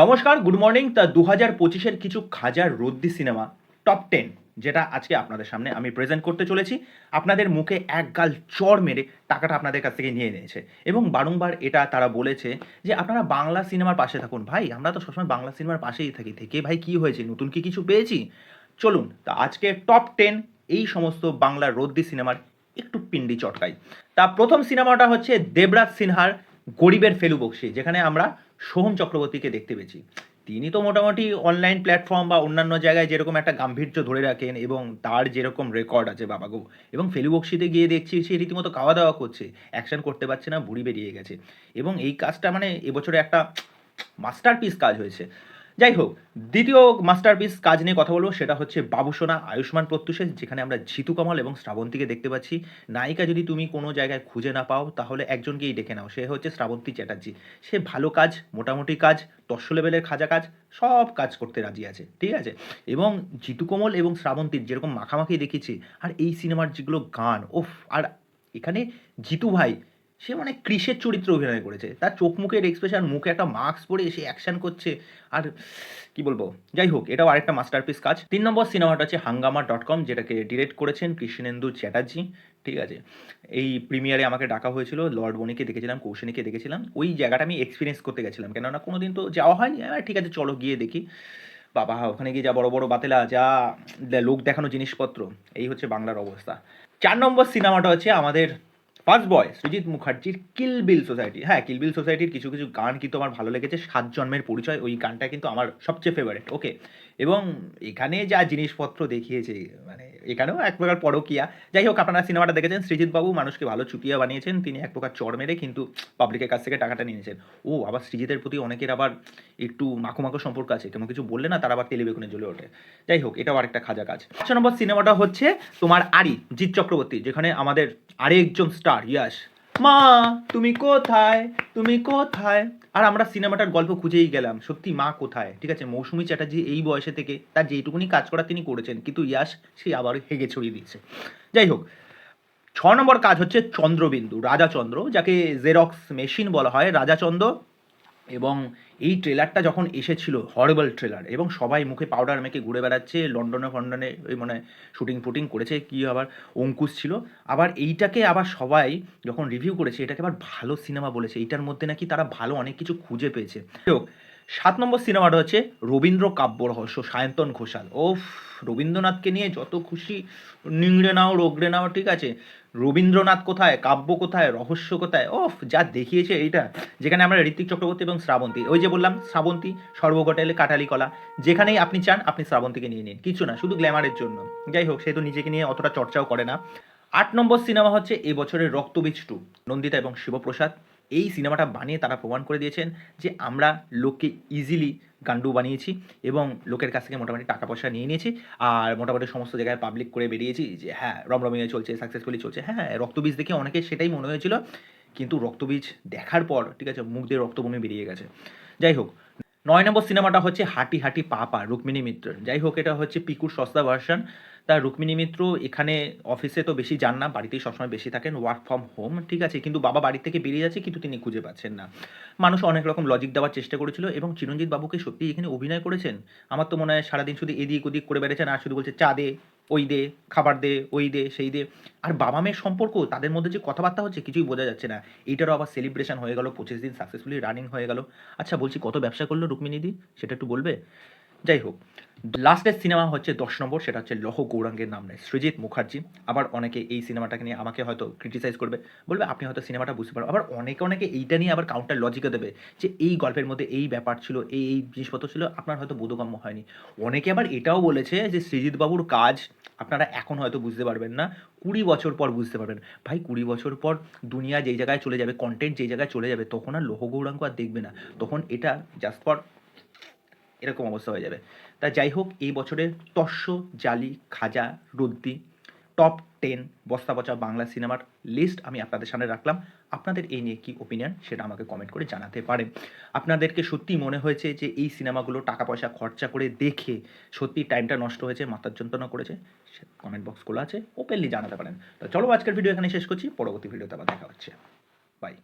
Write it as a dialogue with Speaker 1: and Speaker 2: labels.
Speaker 1: নমস্কার, good morning, তা দু হাজার পঁচিশের কিছু খাজার রদ্দি সিনেমা, টপ টেন, যেটা আজকে আপনাদের সামনে আমি প্রেজেন্ট করতে চলেছি। আপনাদের মুখে এক গাল চর মেরে টাকাটা আপনাদের কাছ থেকে নিয়ে নিয়েছে। এবং বারংবার এটা তারা বলেছে যে, আপনারা বাংলা সিনেমার পাশে থাকুন। ভাই, আমরা তো সবসময় বাংলা সিনেমার পাশেই থাকি। থেকে ভাই, কি হয়েছে? নতুন কি কিছু পেয়েছি? চলুন, তা আজকে টপ টেন এই সমস্ত বাংলা রদ্দি সিনেমার একটু পিন্ডি চটকাই। তা প্রথম সিনেমাটা হচ্ছে দেবরাজ সিনহার গরিবের ফেলু বক্সি যেখানে আমরা সোহম চক্রবর্তীকে দেখতে পেয়েছি। তিনি তো মোটামুটি অনলাইন প্ল্যাটফর্ম বা অন্যান্য জায়গায় যেরকম একটা গাম্ভীর্য ধরে রাখেন এবং তার যেরকম রেকর্ড আছে বাবাগো এবং ফেলু বক্সিতে গিয়ে দেখছি সে রীতিমতো খাওয়া দাওয়া করছে অ্যাকশন করতে পারছে না, বুড়ি বেরিয়ে গেছে। এবং এই কাজটা মানে এবছরে একটা মাস্টারপিস কাজ হয়েছে। যাই হোক দ্বিতীয় মাস্টারপিস কাজ নিয়ে কথা বলব, সেটা হচ্ছে বাবুসোনা আয়ুষ্মান প্রত্যুষে, যেখানে আমরা জিতু কমল এবং শ্রাবন্তীকে দেখতে পাচ্ছি। নায়িকা যদি তুমি কোনো জায়গায় খুঁজে না পাও, তাহলে একজনকেই ডেকে নাও, সে হচ্ছে শ্রাবন্তী চ্যাটার্জি। সে ভালো কাজ, মোটামুটি কাজ দশ লেভেলের খাজা কাজ, সব কাজ করতে রাজি আছে, ঠিক আছে? এবং জিতু কমল এবং শ্রাবন্তীর যেরকম মাখামাখি দেখেছি, আর এই সিনেমার যেগুলো গান ওফ আর এখানে জিতু ভাই সে মানে ক্রিসের চরিত্র অভিনয় করেছে। তার চোখ মুখের এক্সপ্রেশন মুখে একটা মাস্ক পরে সে অ্যাকশন করছে। আর কি বলব? যাই হোক, এটাও আরেকটা মাস্টারপিস কাজ। তিন নম্বর সিনেমাটা হচ্ছে হাঙ্গামা ডট কম যেটাকে ডিরেক্ট করেছেন কৃষ্ণেন্দু চ্যাটার্জি। ঠিক আছে? এই প্রিমিয়ারে আমাকে ডাকা হয়েছিল, লর্ড বনিকে দেখেছিলাম, কৌশিনীকে দেখেছিলাম। ওই জায়গাটা আমি এক্সপিরিয়েন্স করতে গেছিলাম। কেননা কোনো দিন তো যাওয়া হয়নি। ঠিক আছে, চলো গিয়ে দেখি। বাবা, ওখানে গিয়ে যা বড় বড় বাতেলা, যা লোক দেখানো জিনিসপত্র, এই হচ্ছে বাংলার অবস্থা। চার নম্বর সিনেমাটা হচ্ছে আমাদের ফার্স্ট বয় সৃজিৎ মুখার্জির কিল বিল সোসাইটি হ্যাঁ কিল বিল সোসাইটির কিছু কিছু গান কিন্তু আমার ভালো লেগেছে, সাত জন্মের পরিচয়, ওই গানটা কিন্তু আমার সবচেয়ে ফেভারিট ওকে এবং এখানে যা জিনিসপত্র দেখিয়েছে মানে এখানেও এক প্রকার পরকিয়া। যাই হোক, আপনারা সিনেমাটা দেখেছেন সৃজিৎ বাবু মানুষকে ভালো চুপিয়া বানিয়েছেন, তিনি এক প্রকার চড় মেরে কিন্তু পাবলিকের কাছ থেকে টাকাটা নিয়ে নিয়েছেন। ও, আবার সৃজিতের প্রতি অনেকের আবার একটু মাখো মাখো সম্পর্ক আছে কেমন কিছু বললে না, তারা আবার তেলে বেগুনে জ্বলে ওঠে। যাই হোক, এটাও আরেকটা খাজা কাজ। পাঁচ নম্বর সিনেমাটা হচ্ছে তোমার আরি জিৎ চক্রবর্তী, যেখানে আমাদের আরেকজন স্টার ইয়াস মা, তুমি কোথায়? তুমি কোথায়? আর আমরা সিনেমাটার গল্প খুঁজেই গেলাম। সত্যি, মা কোথায়? ঠিক আছে, মৌসুমী চ্যাটার্জি এই বয়সে থেকে তার যেইটুকুনি কাজ করা তিনি করেছেন, কিন্তু ইয়াস সে আবার হেগে ছড়িয়ে দিচ্ছে যাই হোক, ছ নম্বর কাজ হচ্ছে চন্দ্রবিন্দু রাজাচন্দ্র যাকে জেরক্স মেশিন বলা হয় রাজাচন্দ্র এবং এই ট্রেলারটা যখন এসেছিল হরেবল ট্রেলার এবং সবাই মুখে পাউডার মেখে ঘুরে বেড়াচ্ছে, লন্ডনে ফন্ডনে ওই মানে শুটিং ফুটিং করেছে, কি আবার অঙ্কুশ ছিল, আবার এইটাকে আবার সবাই যখন রিভিউ করেছে, এটাকে আবার ভালো সিনেমা বলেছে, এইটার মধ্যে নাকি তারা ভালো অনেক কিছু খুঁজে পেয়েছে। সাত নম্বর সিনেমাটা হচ্ছে রবীন্দ্র কাব্য রহস্য, সায়ন্তন ঘোষাল। ওফ রবীন্দ্রনাথকে নিয়ে যত খুশি, নিংড়ে নাও, রোগড়ে নাও, ঠিক আছে? রবীন্দ্রনাথ কোথায়, কাব্য কোথায়, রহস্য কোথায়, ওফ, যা দেখিয়েছে এইটা। যেখানে আমরা ঋত্বিক চক্রবর্তী এবং শ্রাবন্তী। ওই যে বললাম, শ্রাবন্তী সর্বঘটেলে কাটালি কলা। যেখানেই আপনি চান, আপনি শ্রাবন্তীকে নিয়ে নিন। কিছু না, শুধু গ্ল্যামারের জন্য। যাই হোক, সে তো নিজেকে নিয়ে অতটা চর্চাও করে না। আট নম্বর সিনেমা হচ্ছে এবছরের বছরের রক্তবীজ টু নন্দিতা এবং শিবপ্রসাদ। এই সিনেমাটা বানিয়ে তারা প্রমাণ করে দিয়েছেন যে আমরা লোককে ইজিলি গান্ডু বানিয়েছি এবং লোকের কাছ থেকে মোটামুটি টাকা পয়সা নিয়ে নিয়েছি আর মোটামুটি সমস্ত জায়গায় পাবলিক করে বেরিয়েছি যে হ্যাঁ রমরমিয়ে চলছে সাকসেসফুলি চলছে। হ্যাঁ হ্যাঁ রক্তবীজ দেখে অনেকে সেটাই মনে হয়েছিল। কিন্তু রক্তবীজ দেখার পর, ঠিক আছে, মুখ দিয়ে রক্তভূমি বেরিয়ে গেছে। যাই হোক, নয় নম্বর সিনেমাটা হচ্ছে হাঁটি হাঁটি পাপা রুক্মিণী মিত্র যাই হোক, এটা হচ্ছে পিকুর সস্তা ভার্সন তা রুক্মিণী মিত্র এখানে অফিসে তো বেশি যান না, বাড়িতেই সবসময় বেশি থাকেন ওয়ার্ক ফ্রম হোম ঠিক আছে? কিন্তু বাবা বাড়ি থেকে বেরিয়ে যাচ্ছে, কিন্তু তিনি খুঁজে পাচ্ছেন না। মানুষ অনেক রকম লজিক দেওয়ার চেষ্টা করেছিল এবং চিরঞ্জিত বাবুকে সত্যি এখানে অভিনয় করেছেন? আমার তো মনে হয় সারাদিন শুধু এদিক ওদিক করে বেড়েছেন আর শুধু বলছে চা দে, ওই দে, খাবার দে, ওই দে, সেই দে। আর বাবা মেয়ের সম্পর্ক, তাদের মধ্যে যে কথাবার্তা হচ্ছে কিছুই বোঝা যাচ্ছে না। এইটারও আবার সেলিব্রেশন হয়ে গেল, পঁচিশ দিন সাকসেসফুলি রানিং হয়ে গেল। আচ্ছা বলছি কত ব্যবসা করল রুক্মিণীদি? সেটা একটু বলবে? যাই হোক লাস্টের সিনেমা হচ্ছে দশ নম্বর, সেটা হচ্ছে লহ গৌরাঙ্গের নাম নেয় সৃজিৎ মুখার্জি। আবার অনেকে এই সিনেমাটাকে নিয়ে আমাকে হয়তো ক্রিটিসাইজ করবে। বলবে, আপনি হয়তো সিনেমাটা বুঝতে পারবেন আবার অনেকে অনেকে এইটা নিয়ে আবার কাউন্টার লজিকে দেবে যে এই গল্পের মধ্যে এই ব্যাপার ছিল, এই এই জিনিসপত্র ছিল, আপনার হয়তো বোধগম্য হয়নি। অনেকে আবার এটাও বলেছে যে সৃজিৎ বাবুর কাজ আপনারা এখন হয়তো বুঝতে পারবেন না, কুড়ি বছর পর বুঝতে পারবেন। ভাই, কুড়ি বছর পর দুনিয়া যেই জায়গায় চলে যাবে কন্টেন্ট যেই জায়গায় চলে যাবে, তখন আর লৌহ গৌরাঙ্গ আর দেখবে না। তখন এটা জাস্ট ফর এরকম অবস্থা হয়ে যাবে। তা যাই হোক, এই বছরের তস্য জালি, খাজা রুদ্দি টপ টেন বস্তা পচা বাংলা সিনেমার লিস্ট আমি আপনাদের সামনে রাখলাম। আপনাদের এই নিয়ে কী ওপিনিয়ন সেটা আমাকে কমেন্ট করে জানাতে পারেন। আপনাদেরকে সত্যি মনে হয়েছে যে এই সিনেমাগুলো টাকা পয়সা খরচা করে দেখে সত্যি টাইমটা নষ্ট হয়েছে, মাথার যন্ত্রণা করেছে, সে কমেন্ট বক্স খোলা আছে ওপেনলি জানাতে পারেন। তো চলো আজকের ভিডিও এখানে শেষ করছি, পরবর্তী ভিডিওতে আবার দেখা হচ্ছে। বাই